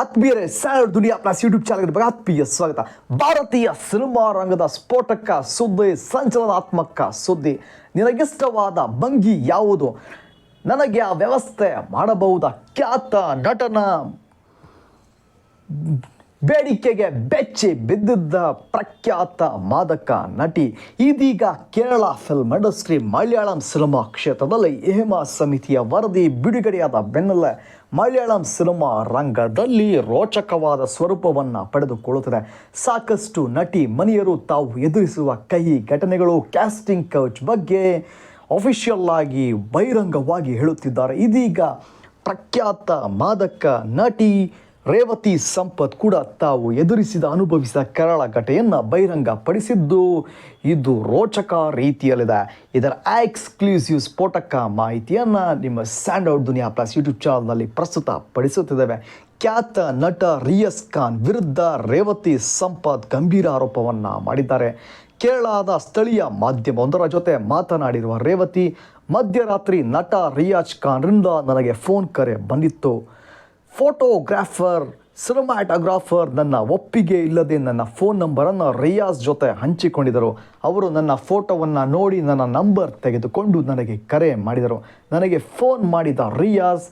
ಆತ್ಮೀಯರೇ ಸ್ಯಾಡ್ ದುನಿಯಾ plus YouTube ಚಾನಲ್ಗೆ ಬಗ್ಗೆ ಆತ್ಮೀಯ ಸ್ವಾಗತ. ಭಾರತೀಯ ಸಿನಿಮಾ ರಂಗದ ಸ್ಫೋಟಕ ಸುದ್ದಿ, ಸಂಚಲನಾತ್ಮಕ ಸುದ್ದಿ. ನಿನಗಿಷ್ಟವಾದ ಭಂಗಿ ಯಾವುದು? ನನಗೆ ಆ ವ್ಯವಸ್ಥೆ ಮಾಡಬಹುದ? ಖ್ಯಾತ ನಟನ ಬೇಡಿಕೆಗೆ ಬೆಚ್ಚಿ ಬಿದ್ದಿದ್ದ ಪ್ರಖ್ಯಾತ ಮಾದಕ ನಟಿ ಇದೀಗ Kerala film industry Malayalam cinema ಕ್ಷೇತ್ರದಲ್ಲಿ ಹೇಮಾ ಸಮಿತಿಯ ವರದಿ ಬಿಡುಗಡೆಯಾದ ಬೆನ್ನಲ್ಲೇ ಮಲಯಾಳಂ ಸಿನಿಮಾ ರಂಗದಲ್ಲಿ ರೋಚಕವಾದ ಸ್ವರೂಪವನ್ನು ಪಡೆದುಕೊಳ್ಳುತ್ತದೆ. ಸಾಕಷ್ಟು ನಟಿ ಮನೆಯರು ತಾವು ಎದುರಿಸುವ ಕಹಿ ಘಟನೆಗಳು ಕ್ಯಾಸ್ಟಿಂಗ್ ಕೌಚ್ ಬಗ್ಗೆ ಅಫಿಷಿಯಲ್ ಆಗಿ ಬಹಿರಂಗವಾಗಿ ಹೇಳುತ್ತಿದ್ದಾರೆ. ಇದೀಗ ಪ್ರಖ್ಯಾತ ಮಾದಕ ನಟಿ ರೇವತಿ ಸಂಪತ್ ಕೂಡ ತಾವು ಎದುರಿಸಿದ ಅನುಭವಿಸಿದ ಕರಾಳ ಘಟೆಯನ್ನು ಬಹಿರಂಗಪಡಿಸಿದ್ದು, ಇದು ರೋಚಕ ರೀತಿಯಲ್ಲಿದೆ. ಇದರ ಎಕ್ಸ್ಕ್ಲೂಸಿವ್ ಸ್ಫೋಟಕ ಮಾಹಿತಿಯನ್ನು ನಿಮ್ಮ ಸ್ಯಾಂಡೌಟ್ ದುನಿಯಾ ಪ್ಲಸ್ ಯೂಟ್ಯೂಬ್ ಚಾನಲ್ನಲ್ಲಿ ಪ್ರಸ್ತುತ ಪಡಿಸುತ್ತಿದ್ದೇವೆ ಖ್ಯಾತ ನಟ ರಿಯಸ್ ಖಾನ್ ವಿರುದ್ಧ ರೇವತಿ ಸಂಪತ್ ಗಂಭೀರ ಆರೋಪವನ್ನು ಮಾಡಿದ್ದಾರೆ. ಕೇರಳದ ಸ್ಥಳೀಯ ಮಾಧ್ಯಮವೊಂದರ ಜೊತೆ ಮಾತನಾಡಿರುವ ರೇವತಿ, ಮಧ್ಯರಾತ್ರಿ ನಟ ರಿಯಾಜ್ ಖಾನ್ರಿಂದ ನನಗೆ ಫೋನ್ ಕರೆ ಬಂದಿತ್ತು. ಫೋಟೋಗ್ರಾಫರ್, ಸಿನಿಮಾಟೋಗ್ರಾಫರ್ ನನ್ನ ಒಪ್ಪಿಗೆ ಇಲ್ಲದೆ ನನ್ನ ಫೋನ್ ನಂಬರನ್ನು ರಿಯಾಜ್ ಜೊತೆ ಹಂಚಿಕೊಂಡಿದ್ದರು. ಅವರು ನನ್ನ ಫೋಟೋವನ್ನು ನೋಡಿ ನನ್ನ ನಂಬರ್ ತೆಗೆದುಕೊಂಡು ನನಗೆ ಕರೆ ಮಾಡಿದರು. ನನಗೆ ಫೋನ್ ಮಾಡಿದ ರಿಯಾಜ್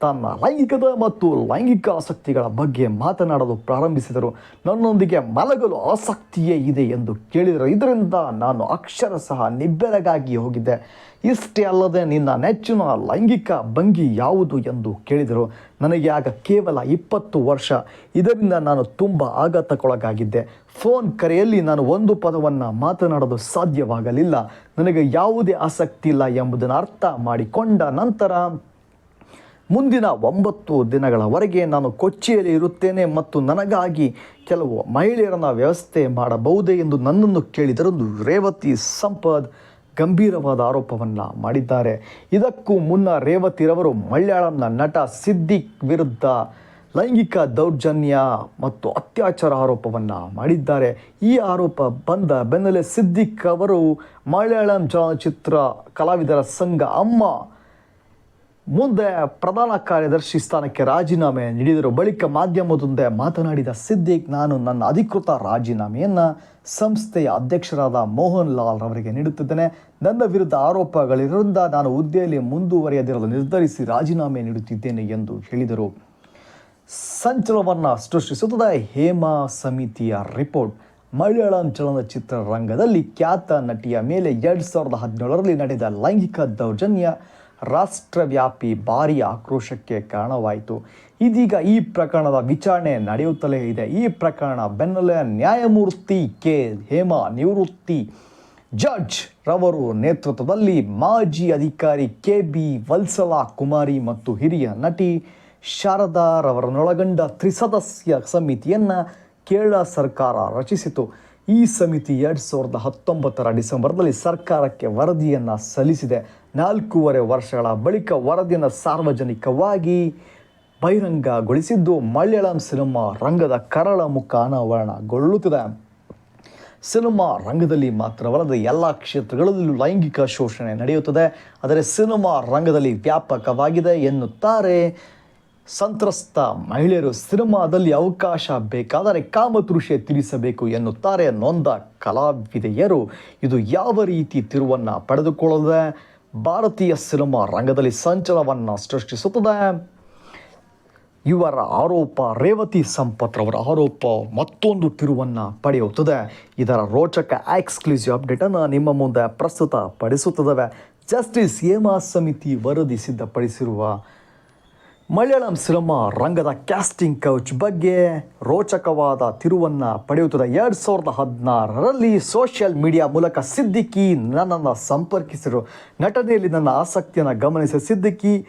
ತನ್ನ ಲೈಂಗಿಕದ ಮತ್ತು ಲೈಂಗಿಕ ಆಸಕ್ತಿಗಳ ಬಗ್ಗೆ ಮಾತನಾಡಲು ಪ್ರಾರಂಭಿಸಿದರು. ನನ್ನೊಂದಿಗೆ ಮಲಗಲು ಆಸಕ್ತಿಯೇ ಇದೆ ಎಂದು ಕೇಳಿದರು. ಇದರಿಂದ ನಾನು ಅಕ್ಷರ ಸಹ ನಿಬ್ಬೆರಗಾಗಿ ಹೋಗಿದ್ದೆ. ಇಷ್ಟೇ ಅಲ್ಲದೆ ನಿನ್ನ ನೆಚ್ಚಿನ ಲೈಂಗಿಕ ಭಂಗಿ ಯಾವುದು ಎಂದು ಕೇಳಿದರು. ನನಗೆ ಆಗ ಕೇವಲ ಇಪ್ಪತ್ತು ವರ್ಷ. ಇದರಿಂದ ನಾನು ತುಂಬ ಆಘಾತಕ್ಕೊಳಗಾಗಿದ್ದೆ. ಫೋನ್ ಕರೆಯಲ್ಲಿ ನಾನು ಒಂದು ಪದವನ್ನು ಮಾತನಾಡಲು ಸಾಧ್ಯವಾಗಲಿಲ್ಲ. ನನಗೆ ಯಾವುದೇ ಆಸಕ್ತಿ ಇಲ್ಲ ಎಂಬುದನ್ನು ಅರ್ಥ ಮಾಡಿಕೊಂಡ ನಂತರ ಮುಂದಿನ ಒಂಬತ್ತು ದಿನಗಳವರೆಗೆ ನಾನು ಕೊಚ್ಚಿಯಲ್ಲಿ ಇರುತ್ತೇನೆ ಮತ್ತು ನನಗಾಗಿ ಕೆಲವು ಮಹಿಳೆಯರನ್ನು ವ್ಯವಸ್ಥೆ ಮಾಡಬಹುದೇ ಎಂದು ನನ್ನನ್ನು ಕೇಳಿದರೊಂದು ರೇವತಿ ಸಂಪದ್ ಗಂಭೀರವಾದ ಆರೋಪವನ್ನು ಮಾಡಿದ್ದಾರೆ. ಇದಕ್ಕೂ ಮುನ್ನ ರೇವತಿರವರು ಮಲಯಾಳಂನ ನಟ ಸಿದ್ದಿಕ್ ವಿರುದ್ಧ ಲೈಂಗಿಕ ದೌರ್ಜನ್ಯ ಮತ್ತು ಅತ್ಯಾಚಾರ ಆರೋಪವನ್ನು ಮಾಡಿದ್ದಾರೆ. ಈ ಆರೋಪ ಬಂದ ಬೆನ್ನಲ್ಲೇ ಸಿದ್ದಿಕ್ ಅವರು ಮಲಯಾಳಂ ಚಲನಚಿತ್ರ ಕಲಾವಿದರ ಸಂಘ ಅಮ್ಮ ಮುಂದೆ ಪ್ರಧಾನ ಕಾರ್ಯದರ್ಶಿ ಸ್ಥಾನಕ್ಕೆ ರಾಜೀನಾಮೆ ನೀಡಿದರು. ಬಳಿಕ ಮಾಧ್ಯಮದೊಂದೆ ಮಾತನಾಡಿದ ಸಿದ್ದಿಕ್, ನಾನು ನನ್ನ ಅಧಿಕೃತ ರಾಜೀನಾಮೆಯನ್ನು ಸಂಸ್ಥೆಯ ಅಧ್ಯಕ್ಷರಾದ ಮೋಹನ್ ಲಾಲ್ ರವರಿಗೆ ನೀಡುತ್ತಿದ್ದೇನೆ. ನನ್ನ ವಿರುದ್ಧ ಆರೋಪಗಳಿರುವುದರಿಂದ ನಾನು ಹುದ್ದೆಯಲ್ಲಿ ಮುಂದುವರಿಯದಿರಲು ನಿರ್ಧರಿಸಿ ರಾಜೀನಾಮೆ ನೀಡುತ್ತಿದ್ದೇನೆ ಎಂದು ಹೇಳಿದರು. ಸಂಚಲನವನ್ನು ಸೃಷ್ಟಿಸುತ್ತದೆ ಹೇಮಾ ಸಮಿತಿಯ ರಿಪೋರ್ಟ್. ಮಲಯಾಳಂ ಚಲನಚಿತ್ರ ರಂಗದಲ್ಲಿ ಖ್ಯಾತ ನಟಿಯ ಮೇಲೆ ಎರಡು ಸಾವಿರದ ಹದಿನೇಳರಲ್ಲಿ ನಡೆದ ಲೈಂಗಿಕ ದೌರ್ಜನ್ಯ ರಾಷ್ಟ್ರವ್ಯಾಪಿ ಭಾರೀ ಆಕ್ರೋಶಕ್ಕೆ ಕಾರಣವಾಯಿತು. ಇದೀಗ ಈ ಪ್ರಕರಣದ ವಿಚಾರಣೆ ನಡೆಯುತ್ತಲೇ ಇದೆ. ಈ ಪ್ರಕರಣ ಬೆನ್ನಲ್ಲೇ ನ್ಯಾಯಮೂರ್ತಿ ಕೆ. ಹೇಮಾ ನಿವೃತ್ತಿ ಜಡ್ಜ್ ರವರು ನೇತೃತ್ವದಲ್ಲಿ ಮಾಜಿ ಅಧಿಕಾರಿ ಕೆ. ಬಿ. ವಲ್ಸಲಾ ಕುಮಾರಿ ಮತ್ತು ಹಿರಿಯ ನಟಿ ಶಾರದಾರವರನ್ನೊಳಗೊಂಡ ತ್ರಿಸದಸ್ಯ ಸಮಿತಿಯನ್ನು ಕೇರಳ ಸರ್ಕಾರ ರಚಿಸಿತು. ಈ ಸಮಿತಿ ಎರಡು ಸಾವಿರದ ಹತ್ತೊಂಬತ್ತರ ಡಿಸೆಂಬರ್ನಲ್ಲಿ ಸರ್ಕಾರಕ್ಕೆ ವರದಿಯನ್ನು ಸಲ್ಲಿಸಿದೆ. ನಾಲ್ಕೂವರೆ ವರ್ಷಗಳ ಬಳಿಕ ವರದಿಯನ್ನು ಸಾರ್ವಜನಿಕವಾಗಿ ಬಹಿರಂಗಗೊಳಿಸಿದ್ದು, ಮಲಯಾಳಂ ಸಿನಿಮಾ ರಂಗದ ಕರಳ ಮುಖ ಅನಾವರಣಗೊಳ್ಳುತ್ತಿದೆ. ಸಿನಿಮಾ ರಂಗದಲ್ಲಿ ಮಾತ್ರವಲ್ಲದೆ ಎಲ್ಲ ಕ್ಷೇತ್ರಗಳಲ್ಲೂ ಲೈಂಗಿಕ ಶೋಷಣೆ ನಡೆಯುತ್ತದೆ. ಆದರೆ ಸಿನಿಮಾ ರಂಗದಲ್ಲಿ ವ್ಯಾಪಕವಾಗಿದೆ ಎನ್ನುತ್ತಾರೆ ಸಂತ್ರಸ್ತ ಮಹಿಳೆಯರು. ಸಿನಿಮಾದಲ್ಲಿ ಅವಕಾಶ ಬೇಕಾದರೆ ಕಾಮತೃಷೆ ತಿಳಿಸಬೇಕು ಎನ್ನುತ್ತಾರೆ ನೊಂದ ಕಲಾವಿದೆಯರು. ಇದು ಯಾವ ರೀತಿ ತಿರುವನ್ನು ಪಡೆದುಕೊಳ್ಳದೆ ಭಾರತೀಯ ಸಿನಿಮಾ ರಂಗದಲ್ಲಿ ಸಂಚಲನವನ್ನು ಸೃಷ್ಟಿಸುತ್ತದೆ. ಇವರ ಆರೋಪ ರೇವತಿ ಸಂಪತ್ ರವರ ಆರೋಪ ಮತ್ತೊಂದು ತಿರುವನ್ನು ಪಡೆಯುತ್ತದೆ. ಇದರ ರೋಚಕ ಎಕ್ಸ್ಕ್ಲೂಸಿವ್ ಅಪ್ಡೇಟನ್ನು ನಿಮ್ಮ ಮುಂದೆ ಪ್ರಸ್ತುತ ಪಡಿಸುತ್ತದೆ ಜಸ್ಟಿಸ್ ಹೇಮಾ ಸಮಿತಿ ವರದಿ ಸಿದ್ಧಪಡಿಸಿರುವ ಮಲಯಾಳಂ ಸಿನಿಮಾ ರಂಗದ ಕ್ಯಾಸ್ಟಿಂಗ್ ಕೌಚ್ ಬಗ್ಗೆ ರೋಚಕವಾದ ತಿರುವನ್ನು ಪಡೆಯುತ್ತದೆ ಎರಡು ಸಾವಿರದ ಹದಿನಾರರಲ್ಲಿ ಸೋಷಿಯಲ್ ಮೀಡಿಯಾ ಮೂಲಕ ಸಿದ್ದಿಕಿ ನನ್ನನ್ನು ಸಂಪರ್ಕಿಸಿದರು ನಟನೆಯಲ್ಲಿ ನನ್ನ ಆಸಕ್ತಿಯನ್ನು ಗಮನಿಸಿದ ಸಿದ್ದಿಕಿ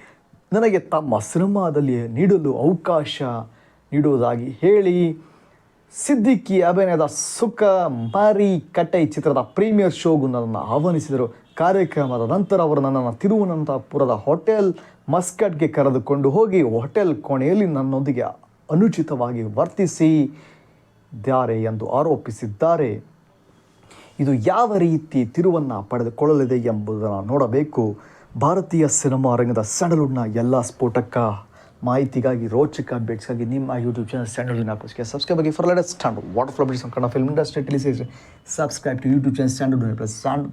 ನನಗೆ ತಮ್ಮ ಸಿನಿಮಾದಲ್ಲಿ ನೀಡಲು ಅವಕಾಶ ನೀಡುವುದಾಗಿ ಹೇಳಿ ಸಿದ್ದಿಕಿ ಅಭಿನಯದ ಸುಖ ಮಾರಿ ಕಟ್ಟೈ ಚಿತ್ರದ ಪ್ರೀಮಿಯರ್ ಶೋಗೂ ನನ್ನನ್ನು ಆಹ್ವಾನಿಸಿದರು. ಕಾರ್ಯಕ್ರಮದ ನಂತರ ಅವರು ನನ್ನನ್ನು ತಿರುವನಂತಪುರದ ಹೋಟೆಲ್ ಮಸ್ಕಟ್ಗೆ ಕರೆದುಕೊಂಡು ಹೋಗಿ ಹೋಟೆಲ್ ಕೋಣೆಯಲ್ಲಿ ನನ್ನೊಂದಿಗೆ ಅನುಚಿತವಾಗಿ ವರ್ತಿಸಿದ್ದಾರೆ ಎಂದು ಆರೋಪಿಸಿದ್ದಾರೆ. ಇದು ಯಾವ ರೀತಿ ತಿರುವನ್ನು ಪಡೆದುಕೊಳ್ಳಲಿದೆ ಎಂಬುದನ್ನು ನೋಡಬೇಕು. ಭಾರತೀಯ ಸಿನಿಮಾ ರಂಗದ ಸ್ಯಾಂಡಲ್ವುಡ್ನ ಎಲ್ಲ ಸ್ಫೋಟಕ. ಮಾಹಿತಿಗಾಗಿ ರೋಚಕ ಅಪ್ಡೇಟ್ಸ್ಗಾಗಿ ನಿಮ್ಮ ಯೂಟ್ಯೂಬ್ ಚಾನಲ್ ಸ್ಟ್ಯಾಂಡರ್ಡ್ ಆಪ್ಸ್ಗೆ ಸಬ್ಸ್ಕ್ರೈಬ್ ಆಗಿ for latest stand water flow updates Kannada film industry teleseries subscribe to YouTube channel standard plus stand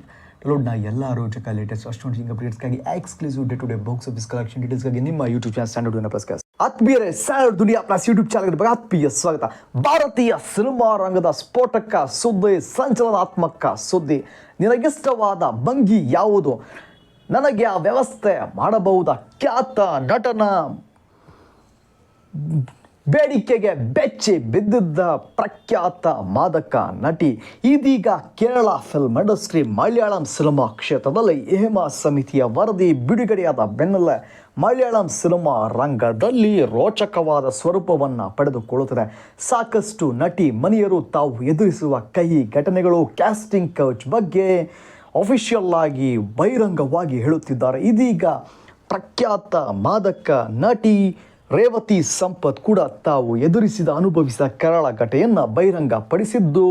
ಡೌನ್ಲೋಡ್ನ ಎಲ್ಲ ರೋಚಕ latest updates ಅಪ್ಡೇಟ್ಸ್ಗಾಗಿ exclusive day to day box office collection ಡೀಟೇಲ್ಸ್ಗಾಗಿ ನಿಮ್ಮ ಯೂಟ್ಯೂಬ್ ಚಾನಲ್ ಸ್ಟ್ಯಾಂಡರ್ಡ್ ವಿನಾಪಸ್ಗೆ ಆತ್ಮೀಯರೇ standard Duniya plus YouTube channel ಬಗ್ಗೆ ಆತ್ಮೀಯ ಸ್ವಾಗತ. ಭಾರತೀಯ cinema ರಂಗದ ಸ್ಫೋಟಕ ಸುದ್ದಿ, ಸಂಚಲನಾತ್ಮಕ ಸುದ್ದಿ. ನಿನಗಿಷ್ಟವಾದ ಭಂಗಿ ಯಾವುದು? ನನಗೆ ಆ ವ್ಯವಸ್ಥೆ ಮಾಡಬಹುದ? ಖ್ಯಾತ ನಟನ ಬೇಡಿಕೆಗೆ ಬೆಚ್ಚಿ ಬಿದ್ದಿದ್ದ ಪ್ರಖ್ಯಾತ ಮಾದಕ ನಟಿ ಇದೀಗ Kerala film industry Malayalam cinema ಕ್ಷೇತ್ರದಲ್ಲಿ ಹೇಮಾ ಸಮಿತಿಯ ವರದಿ ಬಿಡುಗಡೆಯಾದ ಬೆನ್ನಲ್ಲೇ ಮಲಯಾಳಂ ಸಿನಿಮಾ ರಂಗದಲ್ಲಿ ರೋಚಕವಾದ ಸ್ವರೂಪವನ್ನು ಪಡೆದುಕೊಳ್ಳುತ್ತದೆ. ಸಾಕಷ್ಟು ನಟಿ ಮನೆಯರು ತಾವು ಎದುರಿಸುವ ಕಹಿ ಘಟನೆಗಳು ಕ್ಯಾಸ್ಟಿಂಗ್ ಕೌಚ್ ಬಗ್ಗೆ ಅಫಿಷಿಯಲ್ ಆಗಿ ಬಹಿರಂಗವಾಗಿ ಹೇಳುತ್ತಿದ್ದಾರೆ. ಇದೀಗ ಪ್ರಖ್ಯಾತ ಮಾದಕ ನಟಿ ರೇವತಿ ಸಂಪತ್ ಕೂಡ ತಾವು ಎದುರಿಸಿದ ಅನುಭವಿಸಿದ ಕರಾಳ ಘಟೆಯನ್ನು ಬಹಿರಂಗಪಡಿಸಿದ್ದು.